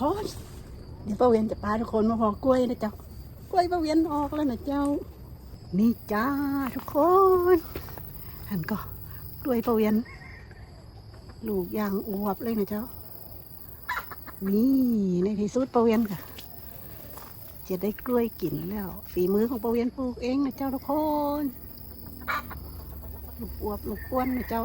คน เดี๋ยวป้าเวียนจะพาทุกคนมาหอกล้วยนะเจ้ากล้วยป้าเวียนออกแล้วนะเจ้า นี่จ้าทุกคนหันก็กล้วยป้าเวียน ลูกยางอวบเลยนะเจ้า นี่ในที่สุดป้าเวียนค่ะจะได้กล้วยกินแล้ว ฝีมือของป้าเวียนปลูกเองนะเจ้าทุกคน ลูกอวบลูกอ้วนนะเจ้า